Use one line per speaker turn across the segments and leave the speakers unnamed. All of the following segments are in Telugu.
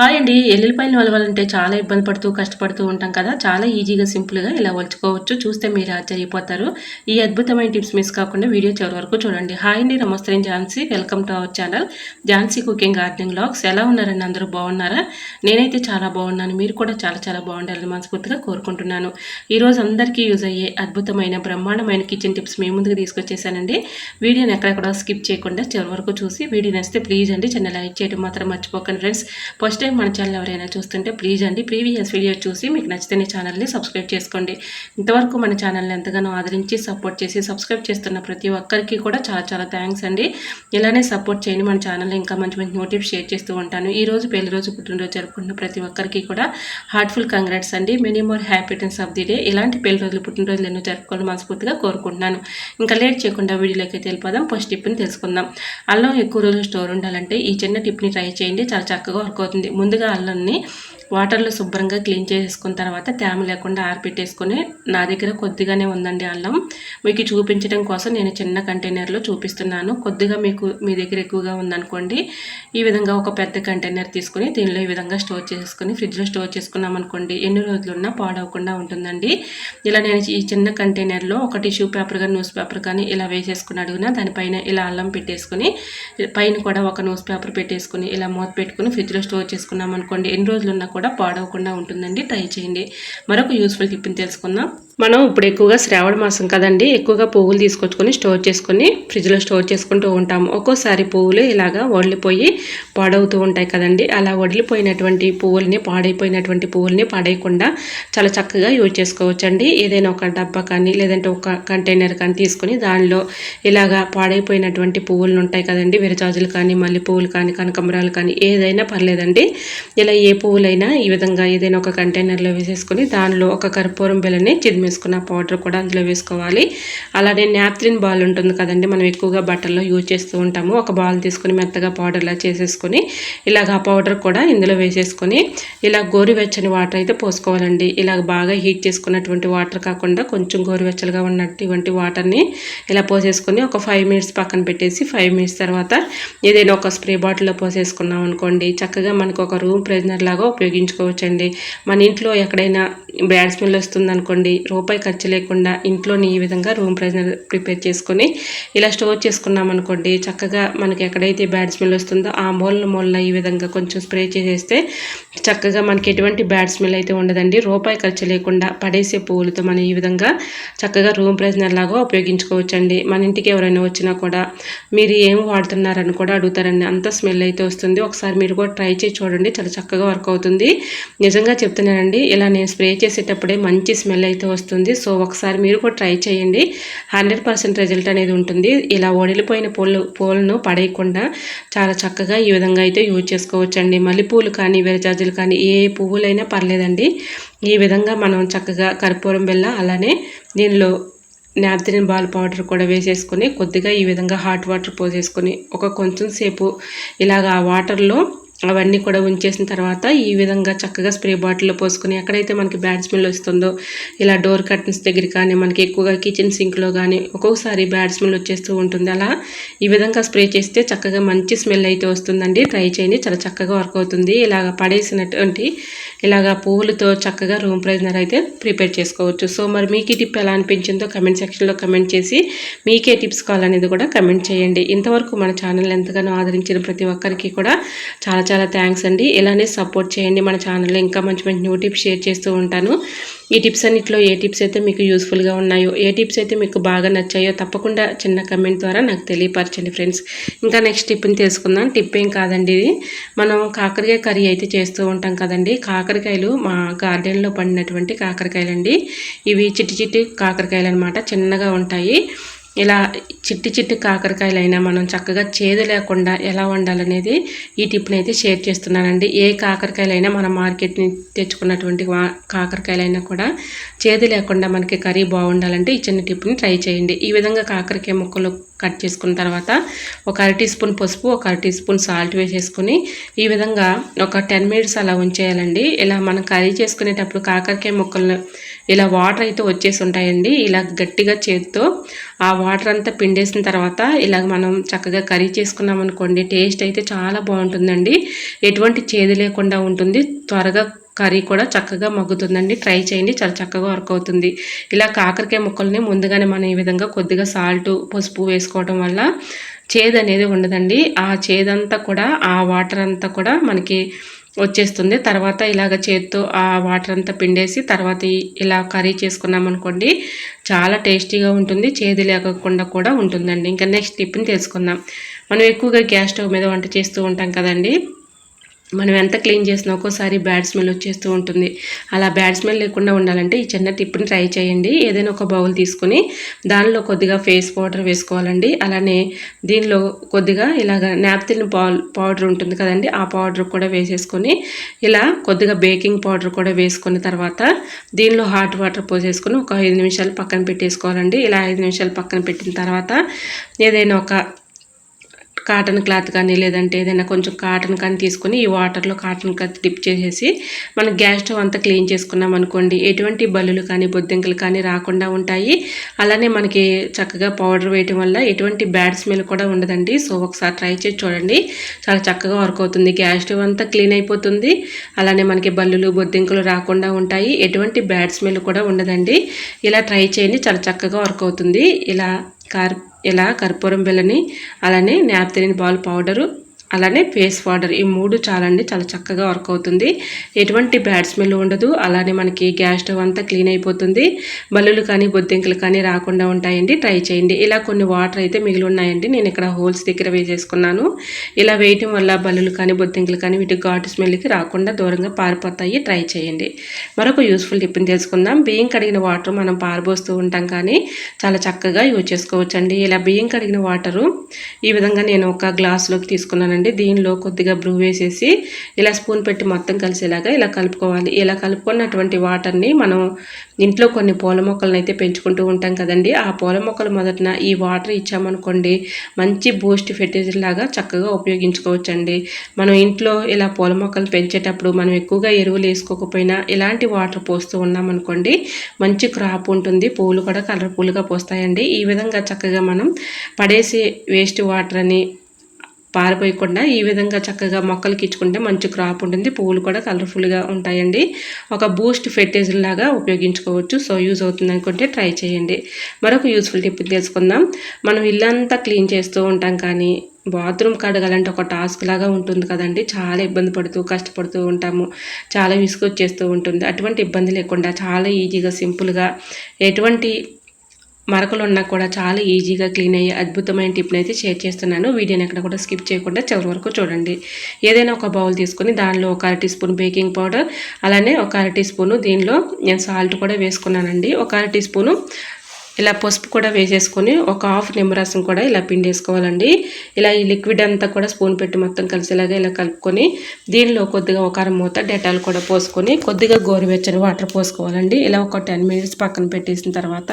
హాయ్ అండి. ఎల్లుల్లిపాయలు వలవాలంటే చాలా ఇబ్బంది పడుతూ కష్టపడుతూ ఉంటాం కదా. చాలా ఈజీగా సింపుల్గా ఇలా వలుచుకోవచ్చు చూస్తే మీరు ఆశ్చర్యపోతారు. ఈ అద్భుతమైన టిప్స్ మిస్ కాకుండా వీడియో చివరి వరకు చూడండి. హాయ్ అండి. నమస్తే Jhansi. Welcome to our channel. Jhansi cooking gardening logs ఎలా ఉన్నారండి? అందరూ బాగున్నారా? నేనైతే చాలా బాగున్నాను. మీరు కూడా చాలా చాలా బాగుండాలని మనస్ఫూర్తిగా కోరుకుంటున్నాను. ఈరోజు అందరికీ యూజ్ అయ్యే అద్భుతమైన బ్రహ్మాండమైన కిచెన్ టిప్స్ మీ ముందుకు తీసుకొచ్చేసానండి. వీడియోని ఎక్కడెక్కడ స్కిప్ చేయకుండా చివరి వరకు చూసి వీడియో నచ్చితే ప్లీజ్ అండి చిన్న లైక్ చేయడం మాత్రం మర్చిపోకండి ఫ్రెండ్స్. ఫస్ట్ టైం మన ఛానల్ ఎవరైనా చూస్తుంటే ప్లీజ్ అండి ప్రీవియస్ వీడియో చూసి మీకు నచ్చితే ఛానల్ని సబ్స్క్రైబ్ చేసుకోండి. ఇంతవరకు మన ఛానల్ని ఎంతగానో ఆదరించి సపోర్ట్ చేసి సబ్స్క్రైబ్ చేస్తున్న ప్రతి ఒక్కరికి కూడా చాలా చాలా థ్యాంక్స్ అండి. ఇలానే సపోర్ట్ చేయండి మన ఛానల్లో ఇంకా మంచి మంచి నోటిఫ్ షేర్ చేస్తూ ఉంటాను. ఈ రోజు పెళ్ళి రోజు పుట్టినరోజు జరుపుకుంటున్న ప్రతి ఒక్కరికి కూడా హార్ట్ఫుల్ కంగ్రాట్స్ అండి. Many more happy returns of the day ఇలాంటి పెళ్ళి రోజులు పుట్టినరోజులు ఎన్నో జరుపుకోవాలని మనస్ఫూర్తిగా కోరుకుంటున్నాను. ఇంకా లేట్ చేయకుండా వీడియోలోకి అయితే వెళ్ళిపోదాం. ఫస్ట్ టిప్ని తెలుసుకుందాం. అల్లం ఎక్కువ రోజులు స్టోర్ ఉండాలంటే ఈ చిన్న టిప్ని ట్రై చేయండి. చాలా చక్కగా వర్క్ అవుతుంది. ముందుగా అల్లంని వాటర్లో శుభ్రంగా క్లీన్ చేసుకున్న తర్వాత తేమ లేకుండా ఆరిపెట్టేసుకొని నా దగ్గర కొద్దిగానే ఉందండి అల్లం. మీకు చూపించడం కోసం నేను చిన్న కంటైనర్లో చూపిస్తున్నాను. కొద్దిగా మీకు మీ దగ్గర ఎక్కువగా ఉందనుకోండి ఈ విధంగా ఒక పెద్ద కంటైనర్ తీసుకొని దీనిలో ఈ విధంగా స్టోర్ చేసుకుని ఫ్రిడ్జ్లో స్టోర్ చేసుకున్నాం అనుకోండి ఎన్ని రోజులున్నా పాడవకుండా ఉంటుందండి. ఇలా నేను ఈ చిన్న కంటైనర్లో ఒక టిష్యూ పేపర్ కానీ న్యూస్ పేపర్ కానీ ఇలా వేసేసుకుని అడుగున దానిపైన ఇలా అల్లం పెట్టేసుకొని పైన కూడా ఒక న్యూస్ పేపర్ పెట్టేసుకుని ఇలా మూత పెట్టుకుని ఫ్రిడ్జ్లో స్టోర్ చేసుకున్నాం అనుకోండి ఎన్ని రోజులు ఉన్నా కూడా పాడవకుండా ఉంటుందండి. ట్రై చేయండి. మరొక యూస్ఫుల్ టిప్ని తెలుసుకుందాం. మనం ఇప్పుడు ఎక్కువగా శ్రావణ మాసం కదండి ఎక్కువగా పువ్వులు తీసుకొచ్చుకొని స్టోర్ చేసుకొని ఫ్రిడ్జ్లో స్టోర్ చేసుకుంటూ ఉంటాము. ఒక్కోసారి పువ్వులు ఇలాగా వడిలిపోయి పాడవుతూ ఉంటాయి కదండి. అలా వడిలిపోయినటువంటి పువ్వుల్ని పాడైపోయినటువంటి పువ్వుల్ని పాడేయకుండా చాలా చక్కగా యూజ్ చేసుకోవచ్చండి. ఏదైనా ఒక డబ్బా కానీ లేదంటే ఒక కంటైనర్ కానీ తీసుకొని దానిలో ఇలాగా పాడైపోయినటువంటి పువ్వులు ఉంటాయి కదండి. విరజాజులు కానీ మల్లె పువ్వులు కానీ కనకమరాలు కానీ ఏదైనా పర్లేదండి. ఇలా ఏ పువ్వులైనా ఈ విధంగా ఏదైనా ఒక కంటైనర్లో వేసేసుకొని దానిలో ఒక కర్పూరం బిల్లని వేసుకున్న పౌడర్ కూడా అందులో వేసుకోవాలి. అలానే నాప్థిన్ బాల్ ఉంటుంది కదండి మనం ఎక్కువగా బట్టల్లో యూజ్ చేస్తూ ఉంటాము. ఒక బాల్ తీసుకొని మెత్తగా పౌడర్లా చేసేసుకొని ఇలాగ ఆ పౌడర్ కూడా ఇందులో వేసేసుకొని ఇలా గోరువెచ్చని వాటర్ అయితే పోసుకోవాలండి. ఇలాగ బాగా హీట్ చేసుకున్నటువంటి వాటర్ కాకుండా కొంచెం గోరువెచ్చలుగా ఉన్నటువంటి వాటర్ని ఇలా పోసేసుకొని ఒక ఫైవ్ మినిట్స్ పక్కన పెట్టేసి ఫైవ్ మినిట్స్ తర్వాత ఏదైనా ఒక స్ప్రే బాటిల్లో పోసేసుకున్నాం అనుకోండి చక్కగా మనకు ఒక రూమ్ ప్రెజనర్ లాగా ఉపయోగించుకోవచ్చండి. మన ఇంట్లో ఎక్కడైనా బ్యాడ్ స్మెల్ వస్తుంది అనుకోండి రూపాయి ఖర్చు లేకుండా ఇంట్లోని ఈ విధంగా రూమ్ ఫ్రెషనర్ ప్రిపేర్ చేసుకొని ఇలా స్టోర్ చేసుకున్నాం అనుకోండి చక్కగా మనకి ఎక్కడైతే బ్యాడ్ స్మెల్ వస్తుందో ఆ మూలన మూలన ఈ విధంగా కొంచెం స్ప్రే చేసేస్తే చక్కగా మనకి ఎటువంటి బ్యాడ్ స్మెల్ అయితే ఉండదండి. రూపాయి ఖర్చు లేకుండా పడేసే పువ్వులతో మనం ఈ విధంగా చక్కగా రూమ్ ఫ్రెషనర్ లాగా ఉపయోగించుకోవచ్చండి. మన ఇంటికి ఎవరైనా వచ్చినా కూడా మీరు ఏం వాడుతున్నారని కూడా అడుగుతారండి. అంత స్మెల్ అయితే వస్తుంది. ఒకసారి మీరు కూడా ట్రై చేసి చూడండి. చాలా చక్కగా వర్క్ అవుతుంది. నిజంగా చెప్తున్నానండి ఇలా నేను స్ప్రే చేసేటప్పుడే మంచి స్మెల్ అయితే వస్తుంది. సో ఒకసారి మీరు కూడా ట్రై చేయండి. హండ్రెడ్ పర్సెంట్ రిజల్ట్ అనేది ఉంటుంది. ఇలా ఒడిలిపోయిన పూలు పూలను పడేయకుండా చాలా చక్కగా ఈ విధంగా అయితే యూజ్ చేసుకోవచ్చండి. మల్లెపూలు కానీ విరజాజులు కానీ ఏ పువ్వులైనా పర్లేదండి. ఈ విధంగా మనం చక్కగా కర్పూరం బెల్ల అలానే దీనిలో నాప్థలిన్ బాల్ పౌడర్ కూడా వేసేసుకొని కొద్దిగా ఈ విధంగా హాట్ వాటర్ పోసేసుకొని ఒక కొంచెం సేపు ఇలాగ ఆ వాటర్లో అవన్నీ కూడా ఉంచేసిన తర్వాత ఈ విధంగా చక్కగా స్ప్రే బాటిల్లో పోసుకొని ఎక్కడైతే మనకి బ్యాడ్ స్మెల్ వస్తుందో ఇలా డోర్ కర్టన్స్ దగ్గర కానీ మనకి ఎక్కువగా కిచెన్ సింక్లో కానీ ఒక్కొక్కసారి బ్యాడ్ స్మెల్ వచ్చేస్తూ ఉంటుంది. అలా ఈ విధంగా స్ప్రే చేస్తే చక్కగా మంచి స్మెల్ అయితే వస్తుందండి. ట్రై చేయండి చాలా చక్కగా వర్క్ అవుతుంది. ఇలాగ పడేసినటువంటి ఇలాగ పువ్వులతో చక్కగా రూమ్ ప్రైజనర్ అయితే ప్రిపేర్ చేసుకోవచ్చు. సో మరి మీకు ఈ టిప్ ఎలా అనిపించిందో కమెంట్ సెక్షన్లో కమెంట్ చేసి మీకే టిప్స్ కావాలనేది కూడా కమెంట్ చేయండి. ఇంతవరకు మన ఛానల్ ఎంతగానో ఆదరించిన ప్రతి ఒక్కరికి కూడా చాలా చాలా థ్యాంక్స్ అండి. ఇలానే సపోర్ట్ చేయండి మన ఛానల్లో ఇంకా మంచి మంచి న్యూ టిప్స్ షేర్ చేస్తూ ఉంటాను. ఈ టిప్స్ అన్నింటిలో ఏ టిప్స్ అయితే మీకు యూస్ఫుల్గా ఉన్నాయో ఏ టిప్స్ అయితే మీకు బాగా నచ్చాయో తప్పకుండా చిన్న కమెంట్ ద్వారా నాకు తెలియపరచండి ఫ్రెండ్స్ ఇంకా నెక్స్ట్ టిప్ని తెలుసుకుందాం. టిప్ ఏం కాదండి ఇది. మనం కాకరకాయ కర్రీ అయితే చేస్తూ ఉంటాం కదండి. కాకరకాయలు మా గార్డెన్లో పండినటువంటి కాకరకాయలు అండి ఇవి చిట్టి చిట్టి కాకరకాయలు అనమాట చిన్నగా ఉంటాయి. ఇలా చిట్టి చిట్టి కాకరకాయలైనా మనం చక్కగా చేదు లేకుండా ఎలా వండాలనేది ఈ టిప్ని అయితే షేర్ చేస్తున్నానండి. ఏ కాకరకాయలైనా మనం మార్కెట్ని తెచ్చుకున్నటువంటి కాకరకాయలైనా కూడా చేదు లేకుండా మనకి కర్రీ బాగుండాలంటే ఈ చిన్న టిప్ని ట్రై చేయండి. ఈ విధంగా కాకరకాయ ముక్కలు కట్ చేసుకున్న తర్వాత ఒక అర టీ స్పూన్ పసుపు ఒక అర టీ స్పూన్ సాల్ట్ వేసేసుకుని ఈ విధంగా ఒక టెన్ మినిట్స్ అలా ఉంచేయాలండి. ఇలా మనం కర్రీ చేసుకునేటప్పుడు కాకరకాయ ముక్కలను ఇలా వాటర్ అయితే వచ్చేసి ఉంటాయండి. ఇలా గట్టిగా చేతితో ఆ వాటర్ అంతా పిండేసిన తర్వాత ఇలాగ మనం చక్కగా కర్రీ చేసుకున్నాం అనుకోండి టేస్ట్ అయితే చాలా బాగుంటుందండి. ఎటువంటి చేదు లేకుండా ఉంటుంది. త్వరగా కర్రీ కూడా చక్కగా మగ్గుతుందండి. ట్రై చేయండి చాలా చక్కగా వర్క్ అవుతుంది. ఇలా కాకరకాయ ముక్కల్ని ముందుగానే మనం ఈ విధంగా కొద్దిగా సాల్ట్ పసుపు వేసుకోవడం వల్ల చేదు అనేది ఉండదండి. ఆ చేదంతా కూడా ఆ వాటర్ అంతా కూడా మనకి వచ్చేస్తుంది. తర్వాత ఇలాగ చేత్తో ఆ వాటర్ అంతా పిండేసి తర్వాత ఇలా కర్రీ చేసుకున్నాం అనుకోండి చాలా టేస్టీగా ఉంటుంది చేదు లేకుండా కూడా ఉంటుందండి. ఇంకా నెక్స్ట్ టిప్ని తెలుసుకుందాం. మనం ఎక్కువగా గ్యాస్ స్టవ్ మీద వంట చేస్తూ ఉంటాం కదండి. మనం ఎంత క్లీన్ చేసినా ఒక్కోసారి బ్యాడ్ స్మెల్ వచ్చేస్తూ ఉంటుంది. అలా బ్యాడ్ స్మెల్ లేకుండా ఉండాలంటే ఈ చిన్న టిప్ని ట్రై చేయండి. ఏదైనా ఒక బౌల్ తీసుకొని దానిలో కొద్దిగా ఫేస్ పౌడర్ వేసుకోవాలండి. అలానే దీనిలో కొద్దిగా ఇలాగ నాప్తిన్ పౌడర్ ఉంటుంది కదండి ఆ పౌడర్ కూడా వేసేసుకొని ఇలా కొద్దిగా బేకింగ్ పౌడర్ కూడా వేసుకున్న తర్వాత దీనిలో హాట్ వాటర్ పోసేసుకొని ఒక ఐదు నిమిషాలు పక్కన పెట్టేసుకోవాలండి. ఇలా ఐదు నిమిషాలు పక్కన పెట్టిన తర్వాత ఏదైనా ఒక కాటన్ క్లాత్ కానీ లేదంటే ఏదైనా కొంచెం కాటన్ కానీ తీసుకొని ఈ వాటర్లో కాటన్ క్లాత్ డిప్ చేసేసి మనం గ్యాస్ స్టవ్ అంతా క్లీన్ చేసుకున్నాం అనుకోండి ఎటువంటి బల్లులు కానీ బొద్దింకలు కానీ రాకుండా ఉంటాయి. అలానే మనకి చక్కగా పౌడర్ వేయటం వల్ల ఎటువంటి బ్యాడ్ స్మెల్ కూడా ఉండదండి. సో ఒకసారి ట్రై చేసి చూడండి. చాలా చక్కగా వర్క్ అవుతుంది. గ్యాస్ స్టవ్ అంతా క్లీన్ అయిపోతుంది. అలానే మనకి బల్లులు బొద్దింకలు రాకుండా ఉంటాయి. ఎటువంటి బ్యాడ్ స్మెల్ కూడా ఉండదండి. ఇలా ట్రై చేయండి. చాలా చక్కగా వర్క్ అవుతుంది. ఇలా కార్ ఇలా కర్పూరం బిళ్ళని అలానే నాప్థలిన్ బాల్ పౌడరు అలానే ఫేస్ పౌడర్ ఈ మూడు చాలండి చాలా చక్కగా వర్క్ అవుతుంది. ఎటువంటి బ్యాడ్ స్మెల్ ఉండదు. అలానే మనకి గ్యాస్ స్టవ్ అంతా క్లీన్ అయిపోతుంది. బల్లులు కానీ బొద్దింకలు కానీ రాకుండా ఉంటాయండి. ట్రై చేయండి. ఇలా కొన్ని వాటర్ అయితే మిగిలి ఉన్నాయండి. నేను ఇక్కడ హోల్స్ దగ్గర వేసేసుకున్నాను. ఇలా వేయటం వల్ల బల్లులు కానీ బొద్దింకలు కానీ వీటి ఘాటు స్మెల్కి రాకుండా దూరంగా పారిపోతాయి. ట్రై చేయండి. మరొక యూస్ఫుల్ టిప్ని తెలుసుకుందాం. బియ్యం కడిగిన వాటర్ మనం పారబోస్తూ ఉంటాం కానీ చాలా చక్కగా యూజ్ చేసుకోవచ్చండి. ఇలా బియ్యం కడిగిన వాటరు ఈ విధంగా నేను ఒక గ్లాస్లోకి తీసుకున్నాను అండి దీనిలో కొద్దిగా బ్రూ వేసేసి ఇలా స్పూన్ పెట్టి మొత్తం కలిసేలాగా ఇలా కలుపుకోవాలి. ఇలా కలుపుకున్నటువంటి వాటర్ని మనం ఇంట్లో కొన్ని పూల మొక్కలను అయితే పెంచుకుంటూ ఉంటాం కదండి. ఆ పూల మొక్కలు మొదటిన ఈ వాటర్ ఇచ్చామనుకోండి మంచి బూస్ట్ ఫెర్టిలైజర్ లాగా చక్కగా ఉపయోగించుకోవచ్చండి. మనం ఇంట్లో ఇలా పూల మొక్కలు పెంచేటప్పుడు మనం ఎక్కువగా ఎరువులు వేసుకోకపోయినా ఇలాంటి వాటర్ పోస్తూ ఉన్నామనుకోండి మంచి క్రాప్ ఉంటుంది. పూలు కూడా కలర్ఫుల్గా పోస్తాయండి. ఈ విధంగా చక్కగా మనం పడేసి వేస్ట్ వాటర్ అని పారిపోయకుండా ఈ విధంగా చక్కగా మొక్కలకి ఇచ్చుకుంటే మంచి క్రాప్ ఉంటుంది. పువ్వులు కూడా కలర్ఫుల్గా ఉంటాయండి. ఒక బూస్ట్ ఫెర్టైజర్ లాగా ఉపయోగించుకోవచ్చు. సో యూజ్ అవుతుంది అనుకుంటే ట్రై చేయండి. మరొక యూస్ఫుల్ టిప్ తెలుసుకుందాం మనం ఇల్లంతా క్లీన్ చేస్తూ ఉంటాం కానీ బాత్రూమ్ కడగాలంటే ఒక టాస్క్ లాగా ఉంటుంది కదండి. చాలా ఇబ్బంది పడుతూ కష్టపడుతూ ఉంటాము. చాలా విసుగొచ్చేస్తూ ఉంటుంది. అటువంటి ఇబ్బంది లేకుండా చాలా ఈజీగా సింపుల్గా ఎటువంటి మరకలు ఉన్నా కూడా చాలా ఈజీగా క్లీన్ అయ్యే అద్భుతమైన టిప్ని అయితే షేర్ చేస్తున్నాను. వీడియోని ఎక్కడ కూడా స్కిప్ చేయకుండా చివరి వరకు చూడండి. ఏదైనా ఒక బౌల్ తీసుకొని దానిలో ఒక అర టీ స్పూన్ బేకింగ్ పౌడర్ అలానే ఒక అర టీ స్పూను దీనిలో నేను సాల్ట్ కూడా వేసుకున్నానండి. ఒక అర టీ స్పూను ఇలా పసుపు కూడా వేసేసుకొని ఒక హాఫ్ నిమ్మరసం కూడా ఇలా పిండేసుకోవాలండి. ఇలా ఈ లిక్విడ్ అంతా కూడా స్పూన్ పెట్టి మొత్తం కలిసేలాగా ఇలా కలుపుకొని దీనిలో కొద్దిగా ఒక మూత డెటాల్ కూడా పోసుకొని కొద్దిగా గోరువెచ్చని వాటర్ పోసుకోవాలండి. ఇలా ఒక టెన్ మినిట్స్ పక్కన పెట్టేసిన తర్వాత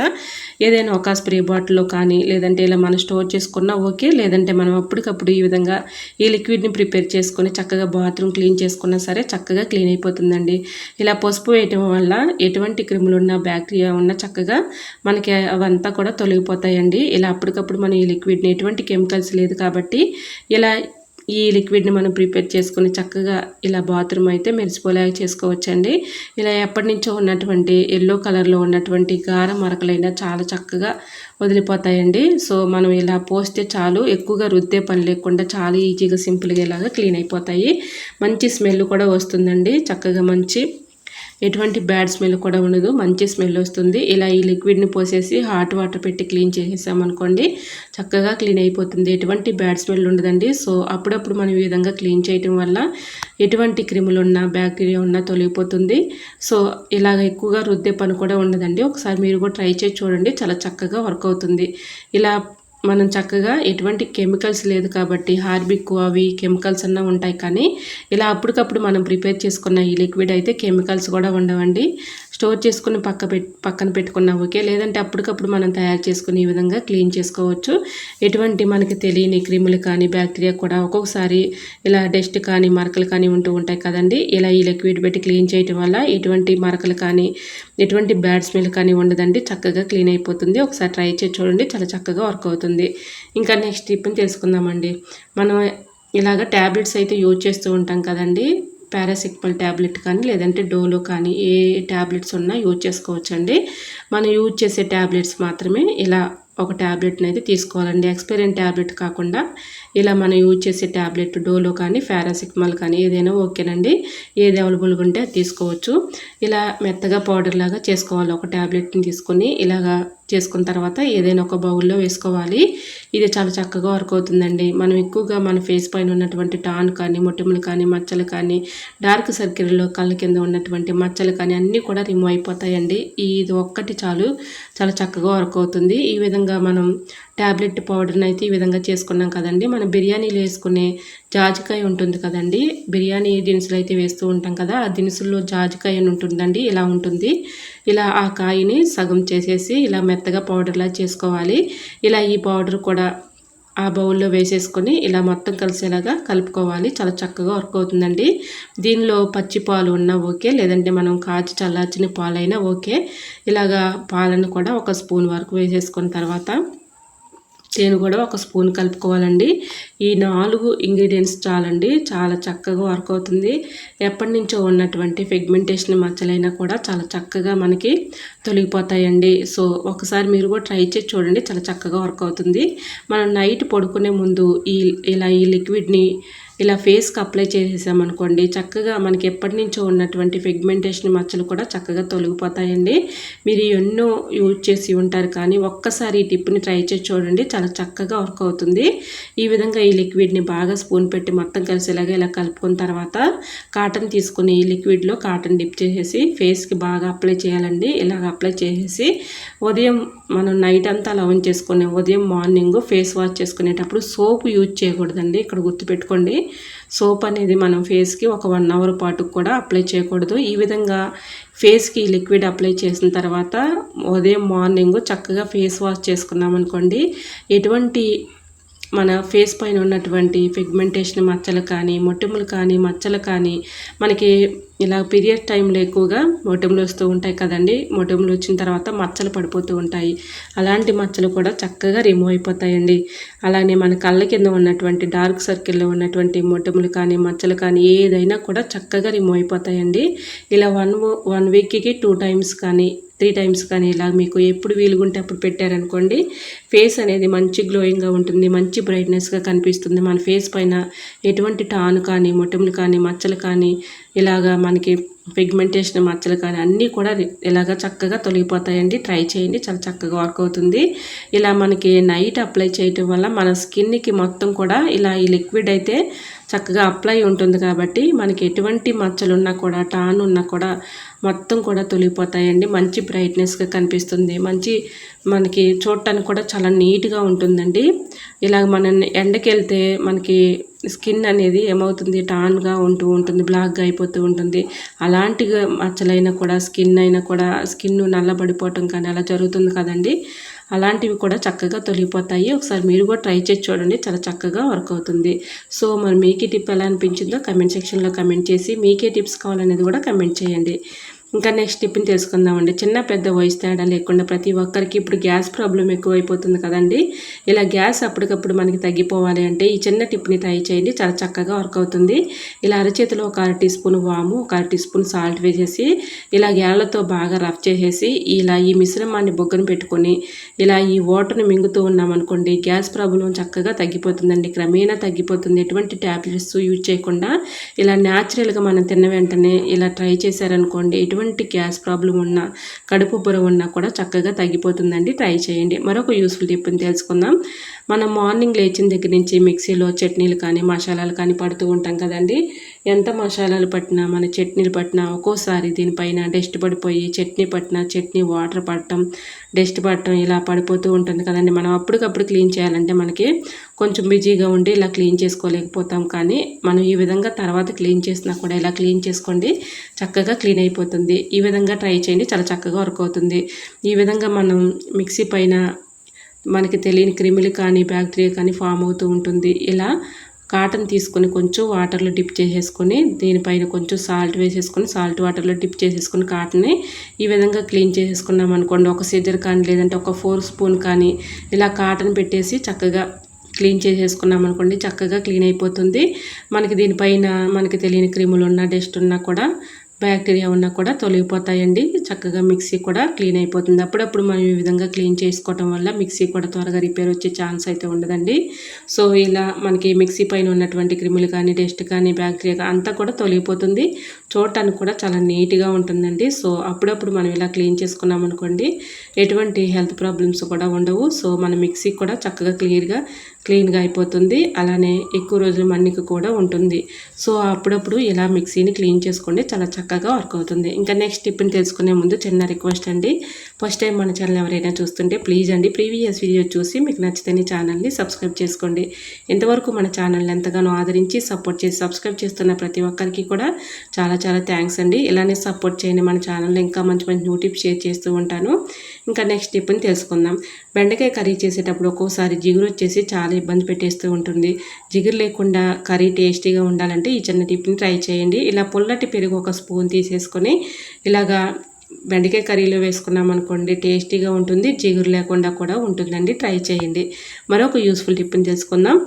ఏదైనా ఒక స్ప్రే బాటిల్లో కానీ లేదంటే ఇలా మనం స్టోర్ చేసుకున్నా ఓకే లేదంటే మనం అప్పటికప్పుడు ఈ విధంగా ఈ లిక్విడ్ని ప్రిపేర్ చేసుకొని చక్కగా బాత్రూమ్ క్లీన్ చేసుకున్నా సరే చక్కగా క్లీన్ అయిపోతుందండి. ఇలా పసుపు వేయటం వల్ల ఎటువంటి క్రిములు ఉన్న బ్యాక్టీరియా ఉన్న చక్కగా మనకి అవంతా కూడా తొలగిపోతాయండి. ఇలా అప్పటికప్పుడు మనం ఈ లిక్విడ్ని ఎటువంటి కెమికల్స్ లేదు కాబట్టి ఇలా ఈ లిక్విడ్ని మనం ప్రిపేర్ చేసుకుని చక్కగా ఇలా బాత్రూమ్ అయితే మెరిసిపోలేక చేసుకోవచ్చండి. ఇలా ఎప్పటి నుంచో ఉన్నటువంటి ఎల్లో కలర్లో ఉన్నటువంటి గార మరకలైనా చాలా చక్కగా వదిలిపోతాయండి. సో మనం ఇలా పోస్తే చాలు ఎక్కువగా రుద్దే పని లేకుండా చాలా ఈజీగా సింపుల్గా ఇలాగా క్లీన్ అయిపోతాయి. మంచి స్మెల్ కూడా వస్తుందండి. చక్కగా మంచి ఎటువంటి బ్యాడ్ స్మెల్ కూడా ఉండదు మంచి స్మెల్ వస్తుంది. ఇలా ఈ లిక్విడ్ని పోసేసి హాట్ వాటర్ పెట్టి క్లీన్ చేసేసామనుకోండి చక్కగా క్లీన్ అయిపోతుంది. ఎటువంటి బ్యాడ్ స్మెల్ ఉండదండి. సో అప్పుడప్పుడు మనం ఈ విధంగా క్లీన్ చేయటం వల్ల ఎటువంటి క్రిములు ఉన్నా బ్యాక్టీరియా ఉన్నా తొలగిపోతుంది. సో ఇలాగ ఎక్కువగా రుద్దే పని కూడా ఉండదండి. ఒకసారి మీరు కూడా ట్రై చేసి చూడండి. చాలా చక్కగా వర్క్ అవుతుంది. ఇలా మనం చక్కగా ఎటువంటి కెమికల్స్ లేదు కాబట్టి హార్బిక్ అవి కెమికల్స్ అన్న ఉంటాయి కానీ ఇలా అప్పటికప్పుడు మనం ప్రిపేర్ చేసుకున్న ఈ లిక్విడ్ అయితే కెమికల్స్ కూడా ఉండవండి. స్టోర్ చేసుకుని పక్క పెట్ పక్కన పెట్టుకున్నా ఓకే లేదంటే అప్పటికప్పుడు మనం తయారు చేసుకుని ఈ విధంగా క్లీన్ చేసుకోవచ్చు. ఎటువంటి మనకి తెలియని క్రిములు కానీ బ్యాక్టీరియా కూడా ఒక్కొక్కసారి ఇలా డస్ట్ కానీ మరకలు కానీ ఉంటూ ఉంటాయి కదండి. ఇలా ఈ లిక్విడ్ పెట్టి క్లీన్ చేయటం వల్ల ఎటువంటి మరకలు కానీ ఎటువంటి బ్యాడ్ స్మెల్ కానీ ఉండదండి. చక్కగా క్లీన్ అయిపోతుంది. ఒకసారి ట్రై చేసి చూడండి. చాలా చక్కగా వర్క్ అవుతుంది. ఇంకా నెక్స్ట్ టిప్ని తెలుసుకుందామండి. మనం ఇలాగ ట్యాబ్లెట్స్ అయితే యూజ్ చేస్తూ ఉంటాం కదండి. పారాసిక్మల్ ట్యాబ్లెట్ కానీ లేదంటే డోలో కానీ ఏ ట్యాబ్లెట్స్ ఉన్నా యూజ్ చేసుకోవచ్చండి. మనం యూజ్ చేసే ట్యాబ్లెట్స్ మాత్రమే ఇలా ఒక ట్యాబ్లెట్ని అయితే తీసుకోవాలండి. ఎక్స్పైరీ ట్యాబ్లెట్ కాకుండా ఇలా మనం యూజ్ చేసే ట్యాబ్లెట్ డోలో కానీ పారాసిక్మాల్ కానీ ఏదైనా ఓకేనండి. ఏది అవైలబుల్గా ఉంటే అది తీసుకోవచ్చు. ఇలా మెత్తగా పౌడర్ లాగా చేసుకోవాలి. ఒక ట్యాబ్లెట్ని తీసుకొని ఇలాగా చేసుకున్న తర్వాత ఏదైనా ఒక బౌల్లో వేసుకోవాలి. ఇది చాలా చక్కగా వర్క్ అవుతుందండి. మనం ఎక్కువగా మన ఫేస్ పైన ఉన్నటువంటి టాన్ కానీ మొటిమలు కానీ మచ్చలు కానీ డార్క్ సర్కిల్లో కళ్ళ కింద ఉన్నటువంటి మచ్చలు కానీ అన్నీ కూడా రిమూవ్ అయిపోతాయండి. ఇది ఒక్కటి చాలు. చాలా చక్కగా వర్క్ అవుతుంది. ఈ విధంగా మనం ట్యాబ్లెట్ పౌడర్ని అయితే ఈ విధంగా చేసుకున్నాం కదండి. మనం బిర్యానీలు వేసుకునే జాజికాయ ఉంటుంది కదండి. బిర్యానీ దినుసులు అయితే వేస్తూ ఉంటాం కదా ఆ దినుసుల్లో జాజికాయ అని ఉంటుందండి. ఇలా ఉంటుంది. ఇలా ఆ కాయని సగం చేసేసి ఇలా మెత్తగా పౌడర్లా చేసుకోవాలి. ఇలా ఈ పౌడర్ కూడా ఆ బౌల్లో వేసేసుకొని ఇలా మొత్తం కలిసేలాగా కలుపుకోవాలి. చాలా చక్కగా వర్క్ అవుతుందండి. దీనిలో పచ్చి పాలు ఉన్నా ఓకే లేదంటే మనం కాచి చల్లార్చిన పాలైనా ఓకే. ఇలాగా పాలను కూడా ఒక స్పూన్ వరకు వేసేసుకున్న తర్వాత తేనె కూడా ఒక స్పూన్ కలుపుకోవాలండి. ఈ నాలుగు ఇంగ్రీడియంట్స్ చాలండి. చాలా చక్కగా వర్క్ అవుతుంది. ఎప్పటి నుంచో ఉన్నటువంటి ఫెగ్మెంటేషన్ మచ్చలైనా కూడా చాలా చక్కగా మనకి తొలగిపోతాయండి. సో ఒకసారి మీరు కూడా ట్రై చేసి చూడండి. చాలా చక్కగా వర్క్ అవుతుంది. మనం నైట్ పడుకునే ముందు ఈ ఇలా ఈ లిక్విడ్ని ఇలా ఫేస్కి అప్లై చేసేసామనుకోండి చక్కగా మనకి ఎప్పటి నుంచో ఉన్నటువంటి ఫిగ్మెంటేషన్ మచ్చలు కూడా చక్కగా తొలగిపోతాయండి. మీరు ఎన్నో యూజ్ చేసి ఉంటారు కానీ ఒక్కసారి ఈ టిప్ని ట్రై చేసి చూడండి చాలా చక్కగా వర్క్ అవుతుంది. ఈ విధంగా ఈ లిక్విడ్ని బాగా స్పూన్ పెట్టి మొత్తం కలిసేలాగా ఇలా కలుపుకున్న తర్వాత కాటన్ తీసుకుని ఈ లిక్విడ్లో కాటన్ డిప్ చేసేసి ఫేస్కి బాగా అప్లై చేయాలండి. ఇలాగ అప్లై చేసేసి ఉదయం మనం నైట్ అంతా అలా చేసుకునే ఉదయం మార్నింగ్ ఫేస్ వాష్ చేసుకునేటప్పుడు సోప్ యూజ్ చేయకూడదండి. ఇక్కడ గుర్తుపెట్టుకోండి సోప్ అనేది మనం ఫేస్కి ఒక వన్ అవర్ పాటు కూడా అప్లై చేయకూడదు. ఈ విధంగా ఫేస్కి లిక్విడ్ అప్లై చేసిన తర్వాత ఉదయం మార్నింగ్ చక్కగా ఫేస్ వాష్ చేసుకున్నాం అనుకోండి. ఎటువంటి మన ఫేస్ పైన ఉన్నటువంటి పిగ్మెంటేషన్ మచ్చలు కానీ మొటిములు కానీ మచ్చలు కానీ మనకి ఇలా పీరియడ్ టైంలో ఎక్కువగా మొటములు వస్తూ ఉంటాయి కదండి. మొటములు వచ్చిన తర్వాత మచ్చలు పడిపోతూ ఉంటాయి. అలాంటి మచ్చలు కూడా చక్కగా రిమూవ్ అయిపోతాయండి. అలానే మన కళ్ళ కింద ఉన్నటువంటి డార్క్ సర్కిల్లో ఉన్నటువంటి మొటములు కానీ మచ్చలు కానీ ఏదైనా కూడా చక్కగా రిమూవ్ అయిపోతాయండి. ఇలా వన్ వన్ వీక్కి టూ టైమ్స్ కానీ త్రీ టైమ్స్ కానీ ఇలా మీకు ఎప్పుడు వీలుగుంటే అప్పుడు పెట్టారనుకోండి ఫేస్ అనేది మంచి గ్లోయింగ్గా ఉంటుంది మంచి బ్రైట్నెస్గా కనిపిస్తుంది. మన ఫేస్ పైన ఎటువంటి టాన్ కానీ మొటములు కానీ మచ్చలు కానీ ఇలాగా మనకి పిగ్మెంటేషన్ మచ్చలు కానీ అన్నీ కూడా ఇలాగ చక్కగా తొలగిపోతాయండి. ట్రై చేయండి. చాలా చక్కగా వర్క్ అవుతుంది. ఇలా మనకి నైట్ అప్లై చేయటం వల్ల మన స్కిన్కి మొత్తం కూడా ఇలా ఈ లిక్విడ్ అయితే చక్కగా అప్లై ఉంటుంది కాబట్టి మనకి ఎటువంటి మచ్చలు ఉన్నా కూడా టాన్ ఉన్నా కూడా మొత్తం కూడా తొలిగిపోతాయండి. మంచి బ్రైట్నెస్గా కనిపిస్తుంది. మంచి మనకి చూడటానికి కూడా చాలా నీట్గా ఉంటుందండి. ఇలాగ మనం ఎండకి వెళ్తే మనకి స్కిన్ అనేది ఏమవుతుంది? టాన్గా ఉంటూ ఉంటుంది బ్లాక్గా అయిపోతూ ఉంటుంది. అలాంటి మచ్చలైనా కూడా స్కిన్ అయినా కూడా స్కిన్ నల్లబడిపోవటం కానీ అలా జరుగుతుంది కదండి. అలాంటివి కూడా చక్కగా తొలిగిపోతాయి. ఒకసారి మీరు కూడా ట్రై చేసి చూడండి. చాలా చక్కగా వర్క్ అవుతుంది. సో మరి మీకే టిప్ ఎలా అనిపించిందో కమెంట్ సెక్షన్లో కమెంట్ చేసి మీకే టిప్స్ కావాలనేది కూడా కమెంట్ చేయండి. ఇంకా నెక్స్ట్ టిప్ని తెలుసుకుందామండి. చిన్న పెద్ద వయసు తేడా లేకుండా ప్రతి ఒక్కరికి ఇప్పుడు గ్యాస్ ప్రాబ్లం ఎక్కువైపోతుంది కదండి. ఇలా గ్యాస్ అప్పటికప్పుడు మనకి తగ్గిపోవాలి అంటే ఈ చిన్న టిప్ని ట్రై చేయండి. చాలా చక్కగా వర్క్ అవుతుంది. ఇలా అరచేతిలో ఒక అర టీ స్పూన్ వాము ఒక అర టీ స్పూన్ సాల్ట్ వేసేసి ఇలా గేళ్ళతో బాగా రఫ్ చేసేసి ఇలా ఈ మిశ్రమాన్ని బొగ్గను పెట్టుకొని ఇలా ఈ వాటర్ని మింగుతూ ఉన్నామనుకోండి గ్యాస్ ప్రాబ్లం చక్కగా తగ్గిపోతుందండి. క్రమేణా తగ్గిపోతుంది. ఎటువంటి ట్యాబ్లెట్స్ యూజ్ చేయకుండా ఇలా న్యాచురల్గా మనం తిన్న వెంటనే ఇలా ట్రై చేశారనుకోండి ఎటువంటి గ్యాస్ ప్రాబ్లం ఉన్నా కడుపు బుర ఉన్నా కూడా చక్కగా తగ్గిపోతుందండి. ట్రై చేయండి. మరొక యూస్ఫుల్ టిప్ని తెలుసుకుందాం. మనం మార్నింగ్ లేచిన దగ్గర నుంచి మిక్సీలో చట్నీలు కానీ మసాలాలు కానీ పడుతూ ఉంటాం కదండి. ఎంత మసాలాలు పట్టినా మన చట్నీలు పట్టినా ఒక్కోసారి దీనిపైన డస్ట్ పడిపోయి చట్నీ పట్టినా చట్నీ వాటర్ పడటం డస్ట్ పడటం ఇలా పడిపోతూ ఉంటుంది కదండి. మనం అప్పటికప్పుడు క్లీన్ చేయాలంటే మనకి కొంచెం బిజీగా ఉండి ఇలా క్లీన్ చేసుకోలేకపోతాం. కానీ మనం ఈ విధంగా తర్వాత క్లీన్ చేసినా కూడా ఇలా క్లీన్ చేసుకోండి. చక్కగా క్లీన్ అయిపోతుంది. ఈ విధంగా ట్రై చేయండి. చాలా చక్కగా వర్క్ అవుతుంది. ఈ విధంగా మనం మిక్సీ పైన మనకి తెలియని క్రిములు కానీ బ్యాక్టీరియా కానీ ఫామ్ అవుతూ ఉంటుంది. ఇలా కాటన్ తీసుకొని కొంచెం వాటర్లో డిప్ చేసేసుకొని దీనిపైన కొంచెం సాల్ట్ వేసేసుకొని సాల్ట్ వాటర్లో డిప్ చేసేసుకొని కాటన్ని ఈ విధంగా క్లీన్ చేసేసుకున్నాం అనుకోండి. ఒక సిజర్ కానీ లేదంటే ఒక ఫోర్ స్పూన్ కానీ ఇలా కాటన్ పెట్టేసి చక్కగా క్లీన్ చేసేసుకున్నాం అనుకోండి చక్కగా క్లీన్ అయిపోతుంది. మనకి దీనిపైన మనకి తెలియని క్రిములు ఉన్నా డస్ట్ ఉన్నా కూడా బ్యాక్టీరియా ఉన్నా కూడా తొలగిపోతాయండి. చక్కగా మిక్సీ కూడా క్లీన్ అయిపోతుంది. అప్పుడప్పుడు మనం ఈ విధంగా క్లీన్ చేసుకోవటం వల్ల మిక్సీ కూడా త్వరగా రిపేర్ వచ్చే ఛాన్స్ అయితే ఉండదండి. సో ఇలా మనకి మిక్సీ పైన ఉన్నటువంటి క్రిములు కానీ డస్ట్ కానీ బ్యాక్టీరియా అంతా కూడా తొలగిపోతుంది. చూడటానికి కూడా చాలా నీట్గా ఉంటుందండి. సో అప్పుడప్పుడు మనం ఇలా క్లీన్ చేసుకున్నాం అనుకోండి ఎటువంటి హెల్త్ ప్రాబ్లమ్స్ కూడా ఉండవు. సో మన మిక్సీ కూడా చక్కగా క్లియర్గా క్లీన్గా అయిపోతుంది. అలానే ఎక్కువ రోజులు మన్నిక కూడా ఉంటుంది. సో అప్పుడప్పుడు ఇలా మిక్సీని క్లీన్ చేసుకోండి. చాలా చక్కగా వర్క్ అవుతుంది. ఇంకా నెక్స్ట్ టిప్ని తెలుసుకునే ముందు చిన్న రిక్వెస్ట్ అండి. ఫస్ట్ టైం మన ఛానల్ ఎవరైనా చూస్తుంటే ప్లీజ్ అండి ప్రీవియస్ వీడియో చూసి మీకు నచ్చితే ఛానల్ని సబ్స్క్రైబ్ చేసుకోండి. ఇంతవరకు మన ఛానల్ని ఎంతగానో ఆదరించి సపోర్ట్ చేసి సబ్స్క్రైబ్ చేస్తున్న ప్రతి ఒక్కరికి కూడా చాలా చాలా థ్యాంక్స్ అండి. ఇలానే సపోర్ట్ చేయండి మన ఛానల్లో ఇంకా మంచి మంచి న్యూ టిప్స్ షేర్ చేస్తూ ఉంటాను. ఇంకా నెక్స్ట్ టిప్ని తెలుసుకుందాం. బెండకాయ కర్రీ చేసేటప్పుడు ఒక్కోసారి జిగురు వచ్చేసి చాలా ఇబ్బంది పెట్టేస్తూ ఉంటుంది. జిగురు లేకుండా కర్రీ టేస్టీగా ఉండాలంటే ఈ చిన్న టిప్ని ట్రై చేయండి. ఇలా పుల్లటి పెరుగు ఒక స్పూన్ తీసేసుకొని ఇలాగా బెండకాయ కర్రీలో వేసుకున్నాం అనుకోండి టేస్టీగా ఉంటుంది జిగురు లేకుండా కూడా ఉంటుందండి. ట్రై చేయండి. మరొక యూస్ఫుల్ టిప్ని తెలుసుకుందాం.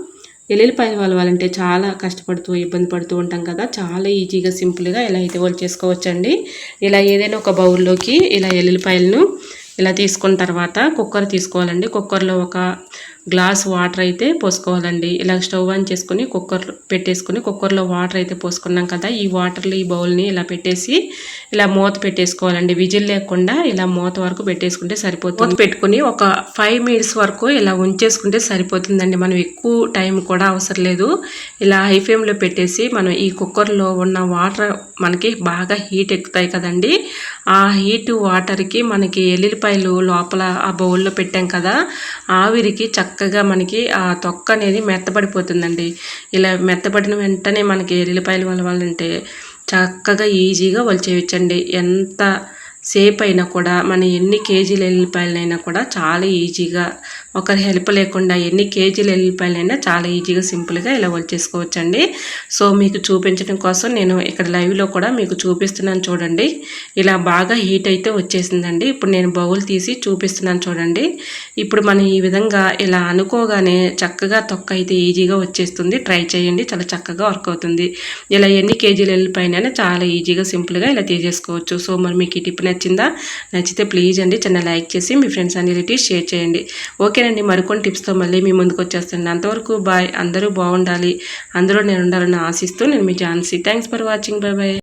ఎల్లుల్లిపాయలు వలవాలంటే చాలా కష్టపడుతూ ఇబ్బంది పడుతూ ఉంటాం కదా చాలా ఈజీగా సింపుల్గా ఎలా అయితే వాళ్ళు చేసుకోవచ్చండి. ఇలా ఏదైనా ఒక బౌల్లోకి ఇలా ఎల్లుల్లిపాయలను ఇలా తీసుకున్న తర్వాత కుక్కర్ తీసుకోవాలండి. కుక్కర్లో ఒక గ్లాస్ వాటర్ అయితే పోసుకోవాలండి. ఇలా స్టవ్ ఆన్ చేసుకుని కుక్కర్ పెట్టేసుకుని కుక్కర్లో వాటర్ అయితే పోసుకున్నాం కదా ఈ వాటర్లో ఈ బౌల్ని ఇలా పెట్టేసి ఇలా మూత పెట్టేసుకోవాలండి. విజిల్ లేకుండా ఇలా మూత వరకు పెట్టేసుకుంటే సరిపోతుంది. పెట్టుకుని ఒక ఫైవ్ మినిట్స్ వరకు ఇలా ఉంచేసుకుంటే సరిపోతుందండి. మనం ఎక్కువ టైం కూడా అవసరం లేదు. ఇలా హై ఫ్లేమ్లో పెట్టేసి మనం ఈ కుక్కర్లో ఉన్న వాటర్ మనకి బాగా హీట్ ఎక్కుతాయి కదండి. ఆ హీట్ వాటర్కి మనకి ఎల్లుల్లిపాయలు లోపల ఆ బౌల్లో పెట్టాం కదా ఆవిరికి చక్కగా మనకి ఆ తొక్క అనేది మెత్తబడిపోతుందండి. ఇలా మెత్తబడిన వెంటనే మనకి ఎల్లిపాయలు వలవాలంటే చక్కగా ఈజీగా వలిచేయచ్చండి. ఎంత సేపు అయినా కూడా మన ఎన్ని కేజీల ఎల్లిపాయలైనా కూడా చాలా ఈజీగా ఒకరి హెల్ప్ లేకుండా ఎన్ని కేజీలు ఎల్లిపాయలైనా చాలా ఈజీగా సింపుల్గా ఇలా వచ్చేసుకోవచ్చండి సో మీకు చూపించడం కోసం నేను ఇక్కడ లైవ్లో కూడా మీకు చూపిస్తున్నాను చూడండి. ఇలా బాగా హీట్ అయితే వచ్చేసిందండి. ఇప్పుడు నేను బౌల్ తీసి చూపిస్తున్నాను చూడండి. ఇప్పుడు మనం ఈ విధంగా ఇలా అనుకోగానే చక్కగా తొక్క అయితే ఈజీగా వచ్చేస్తుంది. ట్రై చేయండి చాలా చక్కగా వర్క్ అవుతుంది. ఇలా ఎన్ని కేజీలు ఎల్లిపాయనైనా చాలా ఈజీగా సింపుల్గా ఇలా తీసేసుకోవచ్చు. సో మరి మీకు ఈ టిప్ నచ్చిందా? నచ్చితే ప్లీజ్ అండి చిన్న లైక్ చేసి మీ ఫ్రెండ్స్ అండ్ రిలేటివ్స్ షేర్ చేయండి. ఓకే ఓకేనండి మరికొన్ని టిప్స్తో మళ్ళీ మీ ముందుకు వచ్చేస్తాను అంతవరకు బాయ్ అందరూ బాగుండాలి. అందరూ నేను ఉండాలని ఆశిస్తూ నేను మీ Jhansi. Thanks for watching bye bye